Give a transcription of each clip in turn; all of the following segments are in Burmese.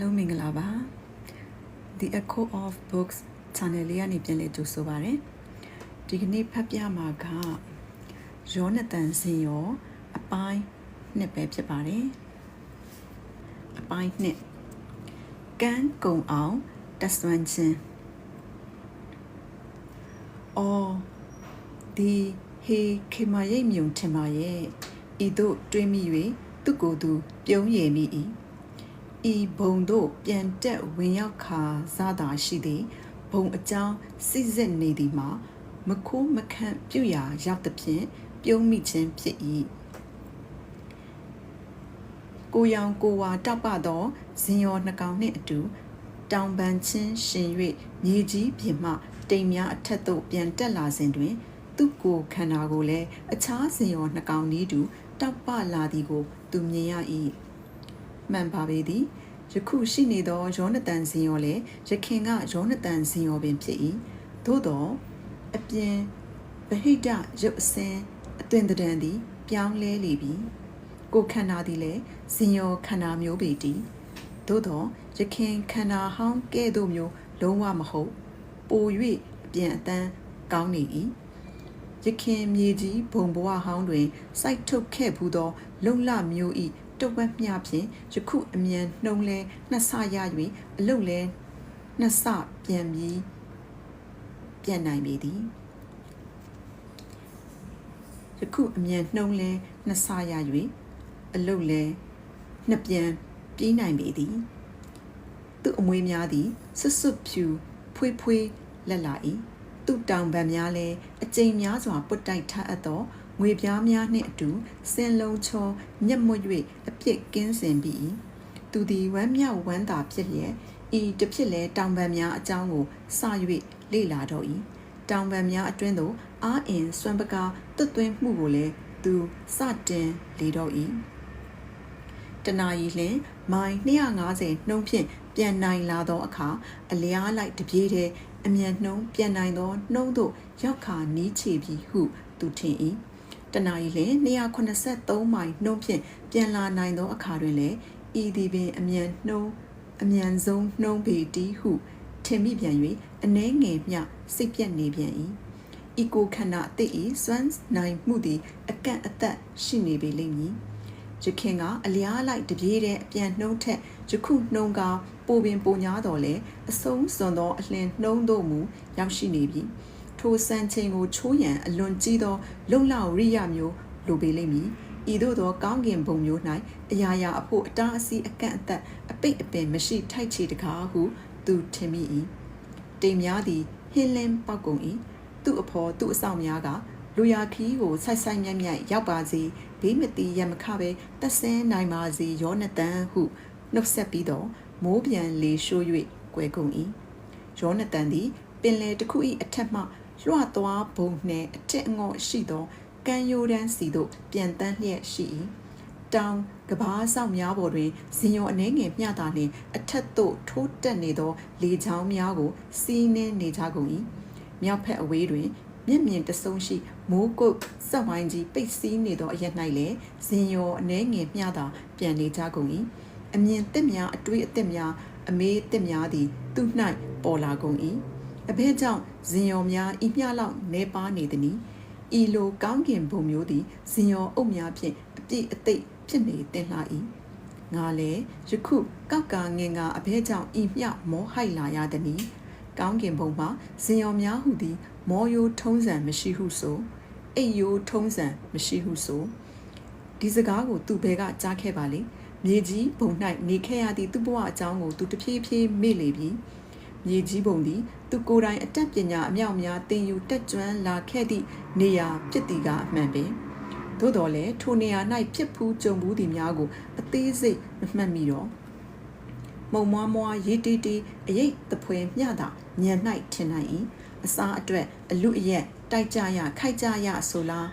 လုံးမင်္ဂလာပါ The Echo of Books channel လေးကနေပြန်လည်ကြိုဆိုပါရစေဒီကနေ့ဖတ်ပြမှာကယောနသန်စင်ရောအပိုင်းနှစ်ပဲဖြစ်ပါတယ်အပိုင်းနှစ်ကန်းကုံအောင်တဆွမ်းချင်းအော်ဒီဟေခေမရိတ်မြုံထင်ပါရဲ့ဤတို့တွေးမိ၍သူကိုယ်သူပြုံးရည်မိ၏ ဤဘုံတို့ပြန်တက်ဝင်ရောက်ခါစသာရှိသည်ဘုံအကြောင်းစိစစ်နေသည်မှာမခိုးမခန့်ပြုရာရောက်သဖြင့်ပြုံးမိခြင်းဖြစ်၏ကိုရောင်ကိုဝါတောက်ပသောဇင်ရောနှကောင်နှင့်အတူ တောင်ပန်ချင်းရှင်၍မြေကြီးပြင်မှတိမ်များအထက်သို့ပြန်တက်လာစဉ်တွင် သူ့ကိုယ်ခန္ဓာကိုလည်းအခြားဇင်ရောနှကောင်ဤတူတောက်ပလာသည်ကို သူမြင်ရ၏ မှန်ပါပေသည်ယခုရှိနေသောယောနသန်ဇင်ရောလည်းယခင်ကယောနသန်ဇင်ရောပင်ဖြစ်၏သို့သောအပြင်ဗဟိတရုပ်အစင်းအသွင်တံသည် ပြောင်းလဲလေပြီကိုယ်ခန္ဓာသည်လည်းဇင်ရောခန္ဓာမျိုးပေတည်းသို့သောယခင်ခန္ဓာဟောင်းကဲ့သို့မျိုးလုံးဝမဟုတ်ပို၍အပြန်အတန်းကောင်းနေ၏ယခင်မြေကြီးဘုံဘဝဟောင်းတွင်စိုက်ထုတ်ခဲ့ဘူးသော လုံလမျိုးဤ တဝက်မျှဖြင့်ယခုအမြန်နှုံးလဲနှစ်ဆရ၍အလုတ်လဲနှစ်ဆပြန်ပြီးပြန်နိုင်ပေသည်ယခုအမြန်နှုံးလဲနှစ်ဆရ၍အလုတ်လဲနှစ်ပြန်ပြေးနိုင်ပေသည်သူ့အမွေးများသည်ဆွတ်ဆွတ်ဖြူဖွေးဖွေးလက်လာ၏သူ့တောင်ပံများလဲအကြိမ်များစွာပုတ်တိုက်ထအပ်သော ငွေပြားများနှင့်အတူစင်လုံးချောညက်မွတ်၍အပြစ်ကင်းစင်ပြီးသူသည်ဝမ်းမြောက်ဝမ်းသာဖြစ်လျက်ဤတစ်ဖြစ်လဲတောင်ပံများအကြောင်းကိုစ၍လေ့လာတော့၏တောင်ပံများအတွင်းသို့အာအင်စွမ်းပကားတွတ်သွင်းမှုကိုလည်းသူစတင်လေတော့၏တနာရီလျင်မိုင်250နှုံးဖြင့်ပြန်နိုင်လာသောအခါအလျားလိုက်တပြေးတဲ့အမြန်နှုံးပြန်နိုင်သောနှုံးသို့ရောက်ခါနီးချေပြီဟုသူထင်၏ တနာရီလျင်283မိုင်နှုံးဖြင့်ပြန်လာနိုင်သောအခါတွင်လည်းဤသည်ပင်အမြန်နှုံးအမြန်ဆုံးနှုံးပေတီးဟုထင်မိပြန်၍အနှဲငယ်မျှစိတ်ပြက်နေပြန်၏ဤကိုခန္ဓာအသည့်ဤစွမ်းနိုင်မှုသည်အကန့်အသတ်ရှိနေပေလိမ့်မည်ယခင်ကအလျားလိုက်တပြေးတဲ့အပြန်နှုံးထက်ယခုနှုံးကပိုပင်ပိုညာတော်လဲအဆုံးစွန်သောအလင်းနှုံးတို့မူရောက်ရှိနေပြီ ထိုစံချိန်ကိုချိုးရန်အလွန်ကြီးသော လုံလောက်ရိယမျိုးလိုပေလိမ့်မည်ဤသို့သောကောင်းကင်ဘုံမျိုး၌အရာရာအဖို့အတားအဆီးအကန့်အသတ်အပိတ်အပင်မရှိထိုက်ချေတကားဟုသူထင်မိ၏တိမ်များသည်ဟင်းလင်းပောက်ကုန်၏သူ့အဖော်သူ့အဆောင်များကလူရာခီးကိုဆိုက်ဆိုက်မြိုက်မြိုက်ရောက်ပါစေဘေးမတီရမခပဲတက်ဆင်းနိုင်ပါစေရောနတန်ဟုနှုတ်ဆက်ပြီးတော့မိုးပြန်လေရှိုး၍ကွယ်ကုန်၏ရောနတန်သည်ပင်လယ်တစ်ခု၏အထက်မှ လွှတ်သွားဘုံနှင့်အထက်အငေါ့ရှိသောကမ်းရိုးတန်းစီသို့ပြန်တန်းလျက်ရှိ၏တောင်ကဘာဆောင်များပေါ်တွင်ဇင်ရောအနှဲငယ်မျှတာနှင့်အထက်သို့ထိုးတက်နေသောလေချောင်းများကိုစီးနှင်းနေကြကုန်၏မြောက်ဖက်အဝေးတွင်မြင့်မြင့်တဆုံရှိမိုးကုတ်စက်ဝိုင်းကြီးပိတ်စည်းနေသောအရက်၌လည်းဇင်ရောအနှဲငယ်မျှတာပြန်နေကြကုန်၏အမြင်တစ်များအတွေးအသစ်များအမေးတစ်များသည်သူ့၌ပေါ်လာကုန်၏ အဘဲကြောင့်ဇင်ရောများဤမျှလောက်နေပါနေသည်။ဤလိုကောင်းကင်ဘုံမျိုးသည်ဇင်ရောအုပ်များဖြင့်အပြည့်အသိဖြစ်နေတင်လာ၏။ငါလည်းယခုကောက်ကာငင်ကအဘဲကြောင့်ဤမျှမောဟိုက်လာရသည်။ကောင်းကင်ဘုံမှာဇင်ရောများဟုသည် မောယိုးထုံးစံမရှိဟုဆိုအိပ်ယိုးထုံးစံမရှိဟုဆိုဒီစကားကိုသူဘဲကကြားခဲ့ပါလေမြေကြီးဘုံ၌နေခဲ့ရသည့်သူ့ဘဝအကြောင်းကိုသူတဖြည်းဖြည်းမေ့လေပြီ။ မြေကြီးပုံသည် သူကိုယ်တိုင်အတတ်ပညာအမြောက်များသင်ယူတက်ကြွလာခဲ့သည့်နေရာဖြစ်သည်ကအမှန်ပင်သို့တော်လည်းထိုနေရာ၌ဖြစ်ဖူးကြုံဘူးသည်များကိုအသေးစိတ်မမှတ်မိတော့မုံမွားမွားရေးတီးတီးအရေးတပွဲမျှတာညံ၌ထင်နိုင်၏အစားအတွက်အလူအရက်တိုက်ကြရခိုက်ကြရဆိုလား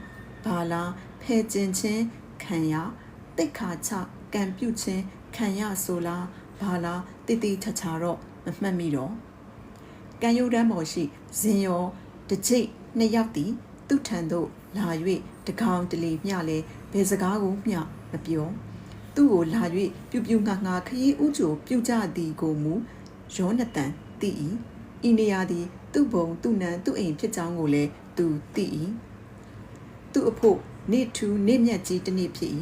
ဘာလားဖဲကျင်ချင်းခံရတိတ်ခါချကံပြုတ်ချင်းခံရဆိုလားဘာလားတိတိချာချာတော့ မမှတ်မိတော့ကံရိုးတန်းပေါ်ရှိဇင်ရောတကြိတ်နှစ်ယောက်သည်သူ့ထံသို့လာ၍တကောင်တလီမျှလဲဘယ်စကားကိုမျှမပြောသူ့ကိုလာ၍ပြူပြူငါငါခရီးဥချိုပြုကြသည်ကိုမူယောနသန်သိ၏ဤနေရာသည် သူ့ဘုံသူ့နံသူ့အိမ်ဖြစ်ကြောင်းကိုလည်းသူသိ၏သူ့အဖို့နေထူနေမြတ်ကြီးတစ်နေ့ဖြစ်၏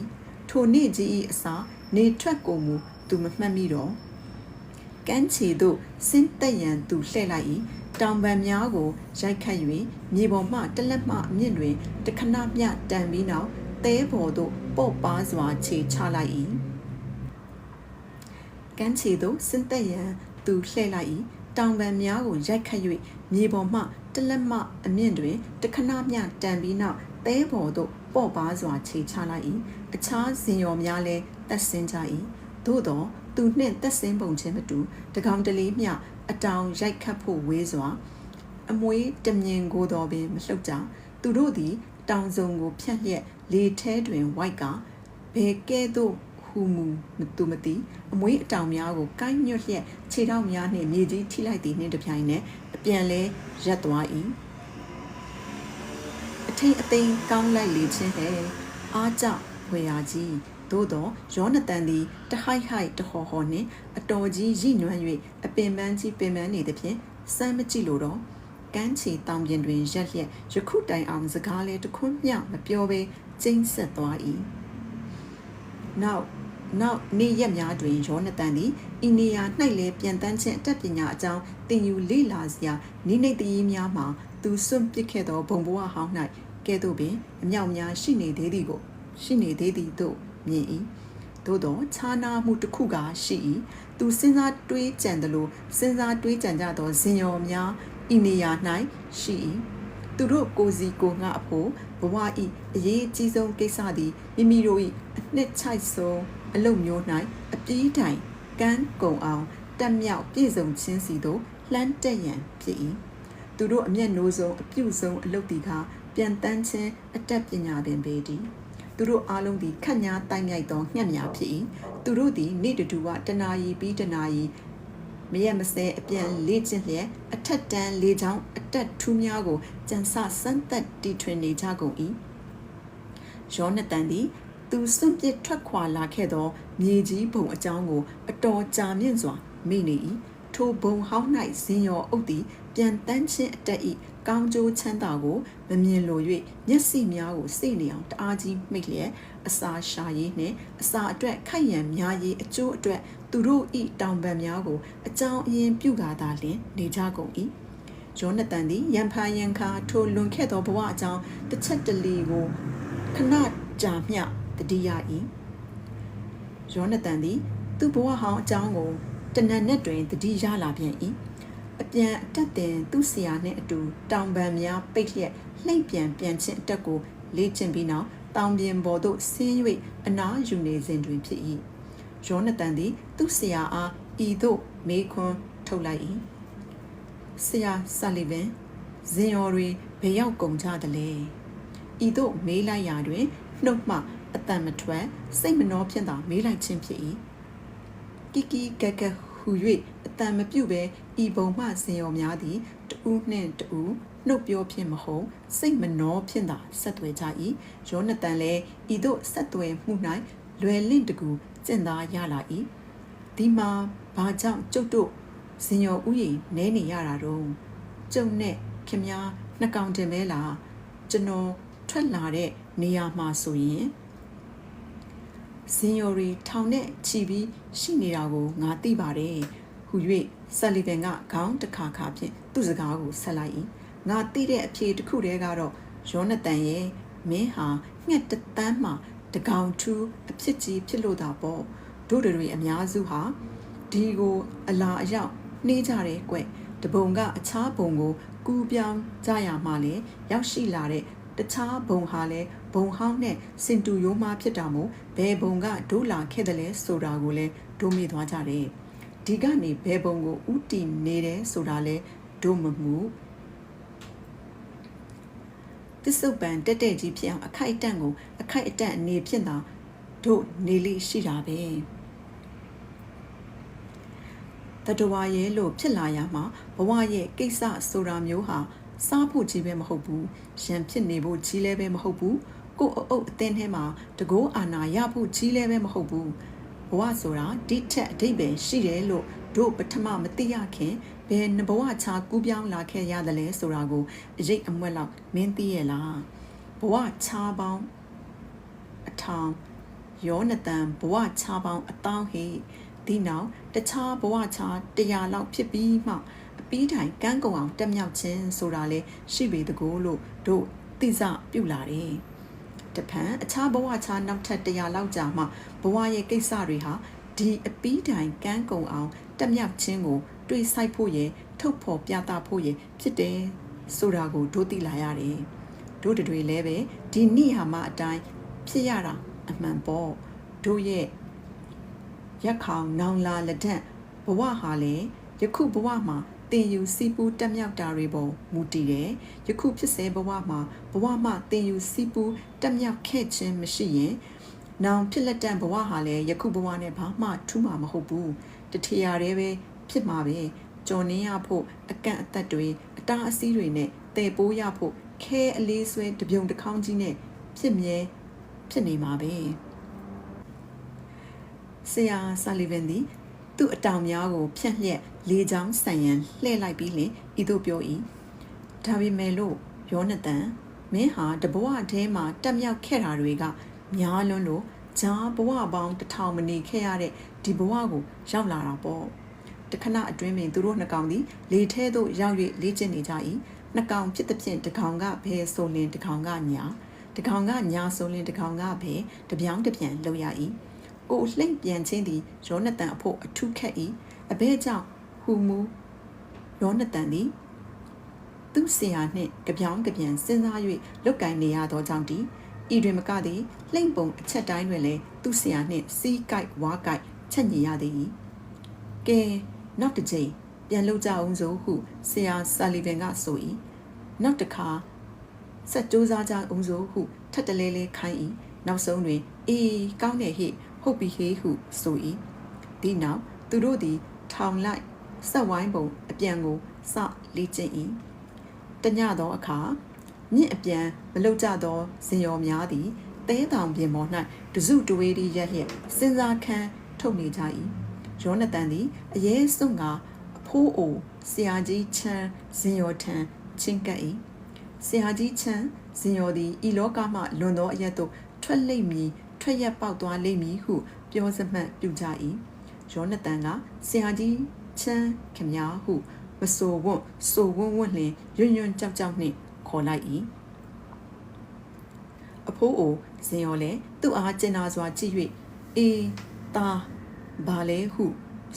ထိုနေ့ကြီး၏အစာနေထွက်ကိုမူသူမမှတ်မိတော့ ကမ်းခြေသို့ဆင်းသက်ရန်သူလှည့်လိုက်၏တောင်ပံများကိုရိုက်ခတ်၍မြေပေါ်မှတလက်မှအမြင့်တွင်တခဏမျှတန်ပြီးနောက်သဲပေါ်သို့ပေါ့ပါစွာခြေချလိုက်၏ကမ်းခြေသို့ဆင်းသက်ရန်သူလှည့်လိုက်၏တောင်ပံများကိုရိုက်ခတ်၍မြေပေါ်မှတလက်မှအမြင့်တွင်တခဏမျှတန်ပြီးနောက်သဲပေါ်သို့ပေါ့ပါစွာခြေချလိုက်၏အခြားဇင်ရော်များလည်းတက်ဆင်းကြ၏သို့သော သူနှင့်တက်ဆင်းပုံချင်းမတူတကောင်တလေးမျှအတောင်ရိုက်ခတ်ဖို့ဝေးစွာ အမွေးတမြင်ကိုတော်ပင်မလှုပ်ကြသူတို့သည် တောင်စုံကိုဖြတ်လျက်လေထဲတွင်ဝိုက်ကဘယ်ကဲ့သို့ဟူမူမသူမသိအမွေးအတောင်များကိုကိုင်းညွတ်လျက်ခြေထောက်များနှင့်မြေကြီးထိလိုက်သည်နှင့်တပြိုင်နက်အပြန်လဲရက်သွား၏အထိန်အသိမ်းကောင်းလိုက်လေခြင်းဟဲ့အားကြဝေရာကြီး သို့သောယောနသန်သည်တဟိုက်ဟိုက်တဟော်ဟော်နှင့်အတော်ကြီးရိနွမ်း၍အပင်ပန်းကြီးပင်ပန်းနေသည်ဖြင့်စမ်းမကြည့်လို့တော့ကမ်းခြေတောင်ပြင်တွင်ရက်လျက်ယခုတိုင်အောင်စကားလဲတခွန်းမျှမပြောဘဲကျိမ့်ဆက်သွား၏နောက်နောက်နေ့ရက်များတွင်ယောနသန်သည်အိနေယာ၌လည်းပြန်တန်းခြင်းအတတ်ပညာအကြောင်းသင်ယူလေ့လာစရာနိမ့်သိရေးများမှာသူစွန့်ပစ်ခဲ့သောဘုံဘဝဟောင်း၌ကဲ့သို့ပင်အမြောက်များရှိနေသေးသည်ကိုရှိနေသေးသည်တို့ မြင်၏သို့သောခြားနာမှုတစ်ခုကရှိ၏သူစဉ်းစားတွေးကြံသလိုစဉ်းစားတွေးကြံကြသောဇင်ယော်များဤနေရာ၌ရှိ၏သူတို့ကိုစီကိုငါအဖို့ဘဝဤအရေးအကြီးဆုံးကိစ္စသည်မိမိတို့၏အနှစ်ချိုက်ဆုံးအလုပ်မျိုး၌အပြေးတိုင်ကန်းကုံအောင်တက်မြောက်ပြည့်စုံခြင်းစီသို့လှမ်းတက်ရန်ဖြစ်၏သူတို့အမျက်နိုးဆုံးအပြုဆုံးအလုပ်တီကပြန်တန်းခြင်းအတတ်ပညာပင်ပေသည် သူတို့အားလုံးသည်ခက်ညာတိုင်မြိုက်သောငှက်များဖြစ်၏သူတို့သည်နေ့တူဝတနာရီပြီးတနာရီမရက်မစဲအပြန်လေ့ကျင့်လျက်အထက်တန်းလေချောင်းအတက်ထူးများကိုကြံစစမ်းသက်တီထွင်နေကြကုန်၏ယောနသန်သည်သူစွန့်ပစ်ထွက်ခွာလာခဲ့သော မြေကြီးဘုံအကြောင်းကို အတော်ကြာမြင့်စွာမိနေ၏ထိုဘုံဟောင်း၌ဇင်ရော်အုပ်သည် ပြန်တန်းချင်းအတက်၏ကောင်းကျိုးချမ်းသာကိုမမြင်လို၍မျက်စိများကိုစိတ်နေအောင်တအားကြီးမိတ်လျက်အစာရှာရေးနှင့်အစာအတွက်ခိုက်ရန်များရေးအကျိုးအတွက်သူတို့ဤတောင်ပံများကိုအကြောင်းအရင်းပြုကားသာလျှင်နေကြကုန်၏ယောနသန်သည်ရန်ဖာရန်ခါထိုလွန်ခဲ့သောဘဝအကြောင်းတစ်ချက်တလီကိုခဏကြာမျှတတိယ၏ယောနသန်သည်သူ့ဘဝဟောင်းအကြောင်းကိုတနက်နဲ့တွင်တတိရလာပြန်၏ အပြန်အတက်တင်သူ့ဆရာနှင့်အတူတောင်ပံများပိတ်လျက်လှိမ့်ပြန်ပြန်ချင်းအတက်ကိုလေ့ကျင့်ပြီးနောက်တောင်ပြင်ပေါ်သို့ဆင်း၍အနားယူနေစဉ်တွင်ဖြစ်၏ယောနသန်သည် သူ့ဆရာအားဤသို့မေးခွန်းထုတ်လိုက်၏ဆရာဆာလီဗန်ဇင်ယော်တွေဘယ်ရောက်ကုန်ကြသလဲဤသို့မေးလိုက်ရာတွင်နှုတ်မှအတန်မထွက်စိတ်မနှောဖြင့်သာမေးလိုက်ခြင်းဖြစ်၏ကီကီကကဟူ၍ အတန်မပြုတ်ပဲဤဘုံမှဇင်ရော်များသည်တူးနှင့်တူးနှုတ်ပြောဖြင့်မဟုတ်စိတ်မနှောဖြင့်သာဆက်သွယ်ကြ၏ယောနသန်လည်းဤသို့ဆက်သွယ်မှု၌လွယ်လင့်တကူကျင့်သားရလာ၏ဒီမှာဘာကြောင့်ကျုပ်တို့ဇင်ရော်ဥယျာဉ်နဲနေရတာတော့ကျုံနဲ့ခင်များနှကောင်တင်မဲလားကျွန်တော်ထွက်လာတဲ့နေရာမှာဆိုရင် ဇင်ယိုရီထောင်နဲ့ချီပြီးရှိနေတာကိုငါသိပါတယ်ဟူ၍ဆယ်လီဗန်ကခေါင်းတစ်ခါခါဖြင့်သူ့စကားကိုဆက်လိုက်၏ငါသိတဲ့အဖြေတစ်ခုတည်းကတော့ယောနသန်ရဲ့မင်းဟာငှက်တသန်းမှတကောင်ထူးအဖြစ်ကြီးဖြစ်လို့တာပေါ့တို့တွေအများစုဟာဒီကိုအလာအရောက်နှေးကြတယ်ကွတပုံကအခြားဘုံကိုကူးပြောင်းကြရမှလေရောက်ရှိလာတဲ့ တခြားဘုံဟာလည်းဘုံဟောင်းနဲ့စင်တူရိုးမှဖြစ်တာမို့ဘယ်ဘုံကဒိုးလာခဲ့တယ်လဲဆိုတာကိုလည်းဒိုးမိသွားကြတယ်ဒီကနေဘယ်ဘုံကိုဥတီနေတယ်ဆိုတာလဲဒိုးမမှုပစ္စုပန်တက်တက်ကြီးဖြစ်အောင်အခိုက်အတန့်ကိုအခိုက်အတန့်အနေဖြစ်တာတို့နေလိရှိတာပဲတတဝါရဲ့လို့ဖြစ်လာရမှာဘဝရဲ့ကိစ္စဆိုတာမျိုးဟာ စားဖို့ကြီးပဲမဟုတ်ဘူးရံဖြစ်နေဖို့ကြီးလည်းပဲမဟုတ်ဘူးကိုအုပ်အသင်းထဲမှာတကိုးအာနာရဖို့ကြီးလဲပဲမဟုတ်ဘူးဘဝဆိုတာဒီထက်အဓိပ္ပာယ်ရှိတယ်လို့တို့ပထမမသိရခင်ဘယ်နှဘဝချာကူးပြောင်းလာခဲ့ရတယ်လဲဆိုတာကိုအရေးအမွက်လောက်မင်းသိရဲ့လားဘဝချာပေါင်းအထောင်ယောနသန်ဘဝချာပေါင်းအတောင်းဟိဒီနောက်တခြားဘဝချာ100လောက်ဖြစ်ပြီးမှ အပီးတိုင်ကန်းကုံအောင်တက်မြောက်ခြင်းဆိုတာလေရှိပေတကူလို့တို့သိစပြုလာတယ်တဖန်အခြားဘဝချာနောက်ထပ်100လောက်ကြာမှဘဝရဲ့ကိစ္စတွေဟာဒီအပီးတိုင်ကန်းကုံအောင်တက်မြောက်ခြင်းကိုတွေးဆိုင်ဖို့ရထုတ်ဖော်ပြသဖို့ရဖြစ်တယ်ဆိုတာကိုတို့သိလာရတယ်တို့တွေလည်းပဲဒီနိဟာမအတိုင်းဖြစ်ရတာအမှန်ပေါ့တို့ရဲ့ရက်ခေါင်နောင်လာလက်ထက်ဘဝဟာလေယခုဘဝမှာ တင်ယူစီပူးတက်မြောက်တာတွေပေါ်မူတည်တယ်ယခုဖြစ်စေဘဝမှာဘဝမှာတင်ယူစီပူးတက်မြောက်ခဲ့ခြင်းမရှိရင်နောင်ဖြစ်လက်တန်ဘဝဟာလည်းယခုဘဝနဲ့ဘာမှထူးမှာမဟုတ်ဘူးတထရာတည်းပဲဖြစ်မှာပဲကြော်နင်းရဖို့အကန့်အသတ်တွေအတားအဆီးတွေနဲ့တည်ပိုးရဖို့ခဲအလေးဆွဲတပြုံတစ်ခေါင်းကြီးနဲ့ဖြစ်မြဲဖြစ်နေမှာပဲဆရာဆာလီဗန်သည် သူ့အတောင်များကို ဖြန့်လျက်လေးချောင်းဆန်ရန်လှည့်လိုက်ပြီးလင်ဤသို့ပြော၏ဒါပေမဲ့လို့ယောနသန်မင်းဟာတဘဝထဲမှာတက်မြောက်ခဲ့တာတွေက များလွန်းလို့ဂျာဘဝပေါင်းတစ်ထောင်မနေခဲ့ရတဲ့ဒီဘဝကိုရောက်လာတာပေါ့တခဏအတွင်းပင်သူတို့နှစ်ကောင်သည်လေထဲသို့ရောက်၍လေ့ကျင့်နေကြ၏နှစ်ကောင်ဖြစ်သည်ဖြင့်တကောင်ကဘယ်ဆိုလင်တကောင်ကညာတကောင်ကညာဆိုလင်တကောင်ကဘယ်တပြောင်းတပြန်လောက်ရ၏ ကိုလှိမ့်ပြန်ချင်းသည်ယောနသန်အဖို့အထုခက်၏အဘဲကြောင့်ဟူမူယောနသန်သည်သူ့ဆရာနှင့်ကြပြောင်းကြပြန်စဉ်းစား၍လုတ်ကင်နေရသောကြောင့်ဒီဤတွင်မကသည်လှိမ့်ပုံအချက်တိုင်းတွင်လည်းသူ့ဆရာနှင့်စီးကိုက်ဝါကိုက်ချက်ညီရသည်ကဲနောက်တစ်ချိန်ပြန်လုပ်ကြအောင်စို့ဟုဆရာဆာလီဗန်ကဆို၏နောက်တစ်ခါဆက်ကြိုးစားကြအောင်စို့ဟုထပ်တလဲလဲခိုင်း၏နောက်ဆုံးတွင်အေးကောင်းတယ်ဟိ ဟုတ်ပြီဟေးဟုဆို၏ဒီနောက်သူတို့သည် ထောင်လိုက်ဆက်ဝိုင်းပုံအပြန်ကိုစလေ့ကျင့်၏တညသောအခါမြင့်အပြန်မလုကြသောဇင်ရော်များသည်တဲတောင်ပြင်ပေါ်၌တစုတဝေးသည်ရက်လျက်စဉ်းစားခန်းထုတ်နေကြ၏ယောနသန်သည်အရေးစွန့်ကအဖိုးအိုဆရာကြီးချမ်းဇင်ရော်ထံချင်းကပ်၏ဆရာကြီးချမ်းဇင်ရော်သည်ဤလောကမှလွန်သောအရက်သို့ထွက်လိမ့်မည် ထွက်ရက်ပေါက်သွားလိမ့်မည်ဟု ပြောစမှတ်ပြုကြ၏ယောနသန်ကဆရာကြီးချမ်းခမညာဟုမဆိုဝွန့်ဆိုဝွန့်ဝွန့်လျင်ယွန်းယွန်းကြောက်ကြောက်နှင့်ခေါ်လိုက်၏အဖိုးအိုဇင်ရော်လည်းသူ့အားကျင်နာစွာကြည့်၍အေးတာဘာလဲဟု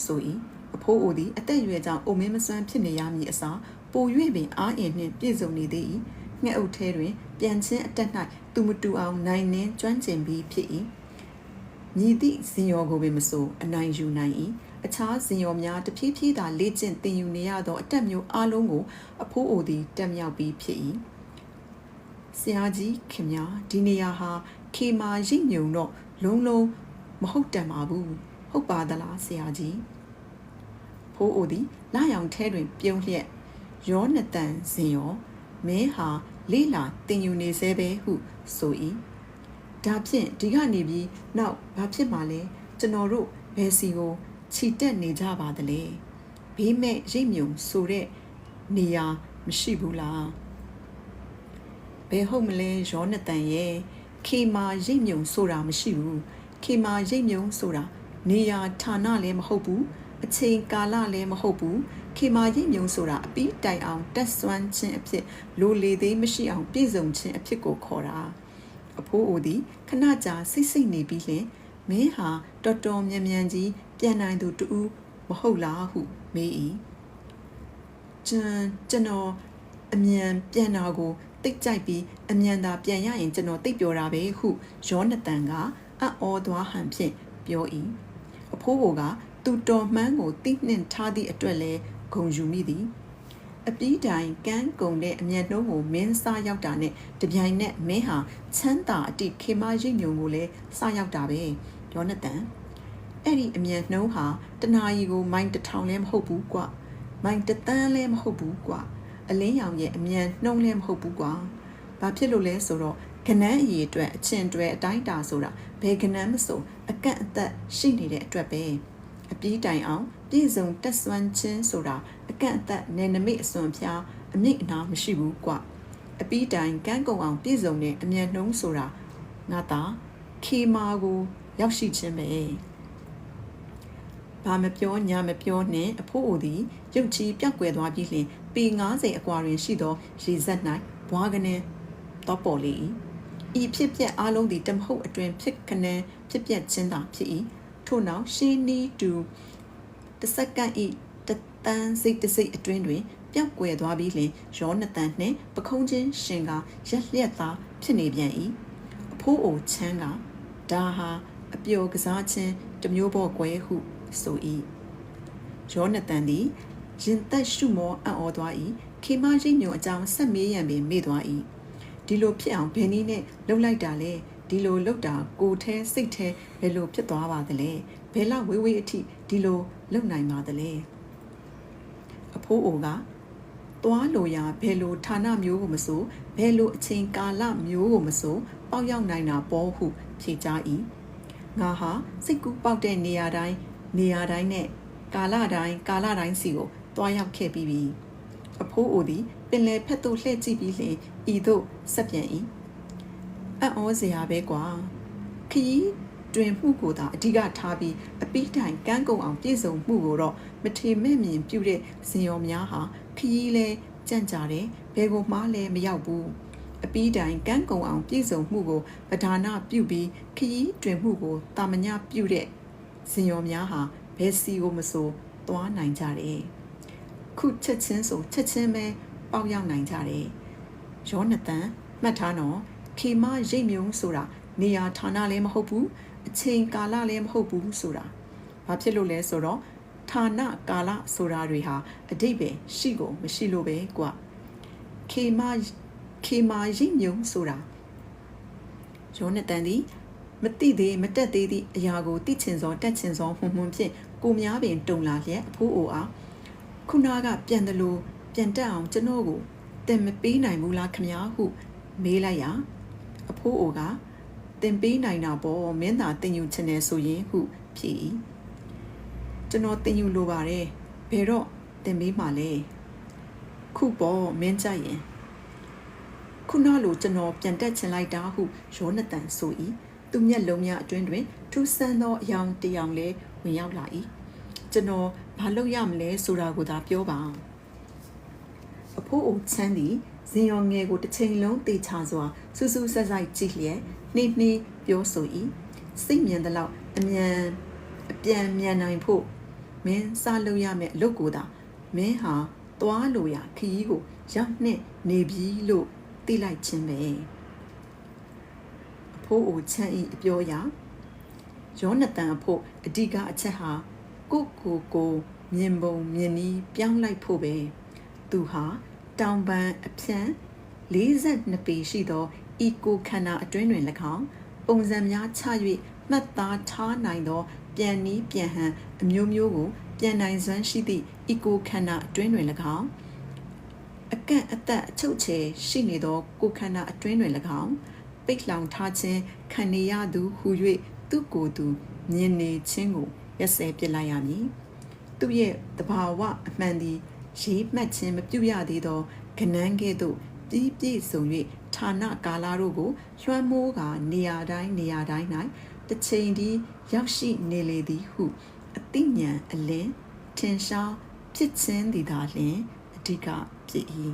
ဆို၏အဖိုးအိုသည်အသက်အရွယ်ကြောင့်အိုမင်းမစွမ်းဖြစ်နေရမည်အစားပို၍ပင်အားအင်နှင့်ပြည့်စုံနေသေး၏ ငှက်အုပ်ထဲတွင်ပြန်ချင်းအတက်၌သူမတူအောင်နိုင်နှင်းကျွမ်းကျင်ပြီးဖြစ်၏မြည်သည့်ဇင်ရောကိုပင်မဆိုအနိုင်ယူနိုင်၏အခြားဇင်ရောများတဖြည်းဖြည်းသာလေ့ကျင့်သင်ယူနေရသောအတက်မျိုးအလုံးကိုအဖိုးအိုသည်တက်မြောက်ပြီးဖြစ်၏ဆရာကြီးခင်များဒီနေရာဟာခေမာရိပ်ညုံတော့လုံးလုံးမဟုတ်တန်ပါဘူးဟုတ်ပါသလားဆရာကြီးဖိုးအိုသည်လာရောင်ထဲတွင်ပြုံးလျက်ယောနသန်ဇင်ရောမင်းဟာ လေးလာတင်ယူနေသေးပဲဟုဆို၏ဒါဖြင့်ဒီကနေပြီးနောက်ဘာဖြစ်မှာလဲကျွန်တော်တို့ဘယ်စီကိုခြိတက်နေကြပါသလဲဘေးမဲ့ရိပ်မြုံဆိုတဲ့နေရာမရှိဘူးလားဘယ်ဟုတ်မလဲယောနသန်ရဲ့ခေမာရိပ်မြုံဆိုတာမရှိဘူးခေမာရိပ်မြုံဆိုတာနေရာဌာနလည်းမဟုတ်ဘူး အချိန်ကာလလည်းမဟုတ်ဘူးခေမာရိပ်မြုံဆိုတာအပီးတိုင်အောင်တက်ဆွမ်းခြင်းအဖြစ်လိုလေသေးမရှိအောင်ပြည့်စုံခြင်းအဖြစ်ကိုခေါ်တာအဖိုးအိုသည်ခဏကြာစိတ်စိတ်နေပြီးလင်မင်းဟာတော်တော်မြန်မြန်ကြီးပြန်နိုင်သူတူမဟုတ်လားဟုမေး၏ကျွန်ကျွန်တော်အမြန်ပြန်တာကိုတိတ်ကြိုက်ပြီးအမြန်သာပြန်ရရင်ကျွန်တော်တိတ်ပြောတာပဲဟုယောနသန်ကအံ့ဩသွားဟန်ဖြင့်ပြော၏အဖိုးဘိုက သူတော်မှန်းကိုတိနှင့်ထားသည့်အတွက်လဲဂုံယူမိသည်အပီးတိုင်ကန်းကုံတဲ့အမျက်နှုံးကိုမင်းစားရောက်တာနဲ့တပြိုင်နက်မင်းဟာချမ်းသာအတိခေမရိပ်ညုံကိုလည်းစားရောက်တာပဲယောနသန်အဲ့ဒီအမြန်နှုံးဟာတနာရီကိုမိုင်တစ်ထောင်လည်းမဟုတ်ဘူးကွမိုင်တစ်သန်းလည်းမဟုတ်ဘူးကွအလင်းရောင်ရဲ့အမြန်နှုံးလည်းမဟုတ်ဘူးကွဘာဖြစ်လို့လဲဆိုတော့ကနန်းအရေးအတွက်အချင်းတွဲအတိုင်းတာဆိုတာဘယ်ကနန်းမဆိုအကန့်အသတ်ရှိနေတဲ့အတွက်ပဲ အပြီးတိုင်အောင်ပြည်စုံတက်ဆွမ်းခြင်းဆိုတာအကန့်အသတ်နယ်နိမိတ်အစွန်ဖျားအမြင့်အနာမရှိဘူးကွအပြီးတိုင်ကန်းကုံအောင်ပြည်စုံတဲ့အမြန်နှုံးဆိုတာငါသာခေမာကို ရောက်ရှိခြင်းပဲဘာမပြောညာမပြောနဲ့အဖိုးအိုသည်ရုပ်ကြီးပြောက်ကွယ်သွားပြီးလျှင်ပေ90အကွာတွင်ရှိသောရေစက်၌ဘွားကနေတော့ပေါ်လေ၏ဤဖြစ်ပျက်အလုံးသည်တမဟုတ်အတွင်ဖြစ်ခနန်းဖြစ်ပျက်ခြင်းသာဖြစ်၏ ထို့နောက်ရှင်းနီးတူတစ်စက္ကန့်ဤတတန်းစိတ်တစိတ်အတွင်းတွင်ပျောက်ကွယ်သွားပြီးလျှင်ရောနတန်နှင့်ပခုံးချင်းရှင်ကရက်လျက်သားဖြစ်နေပြန်၏အဖိုးအိုချမ်းကဒါဟာအပျော်ကစားခြင်းတစ်မျိုးပေါ်ကွယ်ဟုဆို၏ယောနသန်သည်ရင်သက်ရှုမောအံ့ဩသွား၏ခေမရိတ်ညုံအကြောင်းဆက်မေးရန်ပင်မေ့သွား၏ဒီလိုဖြစ်အောင်ဘယ်နည်းနဲ့လှုပ်လိုက်တာလဲ ဒီလိုလှုပ်တာကိုယ်แท้စိတ်แท้ဘယ်လိုဖြစ်သွားပါသလဲဘယ်လောက်ဝေးဝေးအထိဒီလိုလှုပ်နိုင်ပါသလဲအဖိုးအိုကသွားလိုရာဘယ်လိုဌာနမျိုးကိုမဆိုဘယ်လိုအချိန်ကာလမျိုးကိုမဆိုပေါက်ရောက်နိုင်တာပေါ်ဟုဖြေကြား၏ငါဟာစိတ်ကူးပေါက်တဲ့နေရာတိုင်းနေရာတိုင်းနဲ့ကာလတိုင်းကာလတိုင်းစီကိုတွားရောက်ခဲ့ပြီးပြီအဖိုးအိုသည်ပင်လယ်ဖက်သို့လှည့်ကြည့်ပြီးလျှင်ဤသို့ဆက်ပြန်၏ အံ့ဩစရာပဲကွာခီးတွင်မှုကိုသာအဓိကထားပြီးအပိတိုင်ကန်းကုံအောင်ပြည့်စုံမှုကိုတော့မထေမဲ့မြင်ပြုတဲ့ဇင်ရောများဟာခီးလဲကြန့်ကြတယ်ဘယ်ကိုမှလဲမရောက်ဘူးအပီးတိုင်ကန်းကုံအောင် ပြည့်စုံမှုကိုပဓာနာပြုပြီးခရီးတွင်မှုကိုတာမညပြုတဲ့ဇင်ရောများဟာဘယ်စီကိုမဆိုသွားနိုင်ကြတယ်ခုချက်ချင်းဆိုချက်ချင်းပဲပေါက်ရောက်နိုင်ကြတယ်ယောနသန်မှတ်ထားနော် ခေမရိတ်မြုံဆိုတာနေရာဌာနလည်းမဟုတ်ဘူးအချိန်ကာလလည်းမဟုတ်ဘူးဆိုတာဘာဖြစ်လို့လဲဆိုတော့ဌာနကာလဆိုတာတွေဟာအတိတ်ပဲရှိကိုမရှိလို့ပဲကွာခေမခေမာရိပ်မြုံဆိုတာယောနတန်သည်မတိသေးမတက်သေးသည့်အရာကိုတိချင်စောတက်ချင်စောဟုံဟုံဖြင့်ကိုများပင်တုံလာလျက်အဖိုးအိုအားခုနကပြန်တယ်လို့ပြန်တက်အောင်ကျွန်တော်ကိုတင်မပေးနိုင်ဘူးလားခမညာဟုမေးလိုက်ရာ အဖိုးအိုကတင်ပေးနိုင်တာပေါ့မင်းသာတင်ယူချင်တယ်ဆိုရင်ဟုဖြေ၏ကျွန်တော်တင်ယူလိုပါတယ်ဘယ်တော့တင်ပေးမှလဲခုပေါ့မင်းကြရင်ခုနလိုကျွန်တော်ပြန်တက်ချင်လိုက်တာဟုရောနတန်ဆို၏သူမျက်လုံးများအတွင်းတွင်ထူးဆန်းသောအယောင်တစ်ယောင်လဲဝင်ရောက်လာ၏ကျွန်တော်ဘာလုပ်ရမလဲဆိုတာကိုသာပြောပါအဖိုးအိုချမ်းသည် ဇင်ရောငယ်ကိုတစ်ချိန်လုံးတေချာစွာစူးစူးဆက်ဆိုင်ကြည့်လျက်နှိမ့်နှိမ့်ပြောဆို၏စိတ်မြင်သလောက်အမြန်အပြန်မြန်နိုင်ဖို့မင်းစားလို့ရမယ့်အလုပ်ကိုသာမင်းဟာသွားလို့ရခရီးကိုရောက်နဲ့နေပြီလို့သိလိုက်ခြင်းပဲအဖိုးအိုချမ်းဤအပြောအရယောနသန်အဖို့အဓိကအချက်ဟာကိုကိုကိုမြင်ပုံမြင်နီးပြောင်းလိုက်ဖို့ပဲသူဟာ တောင်ပန်အဖြန့်42ပေရှိသောဤကိုခန္ဓာအတွင်းတွင်၎င်းပုံစံများချ၍မှတ်သားထားနိုင်သော ပြန်နီးပြန်ဟန်အမျိုးမျိုးကို ပြန်နိုင်စွမ်းရှိသည့်ဤကိုခန္ဓာအတွင်းတွင်၎င်းအကန့်အသက်အချုပ်ချယ်ရှိနေသော ကိုခန္ဓာအတွင်းတွင်၎င်းပိတ်လောင်ထားခြင်းခံနေရသူဟူ၍သူ့ကိုယ်သူမြင်နေခြင်းကိုရက်စဲပြစ်လိုက်ရမည်သူ့ရဲ့တဘာဝအမှန်သည် ရေးမှတ်ခြင်းမပြုရသေးသောကနန်းကဲ့သို့ပြီးပြည့်စုံ၍ဌာနကာလတို့ကိုလွှမ်းမိုးကာနေရာတိုင်းနေရာတိုင်း၌တစ်ချိန်တည်းရောက်ရှိနေလေသည်ဟုအသိဉာဏ်အလင်းထင်ရှားဖြစ်ခြင်းသည်သာလျှင်အဓိကဖြစ်၏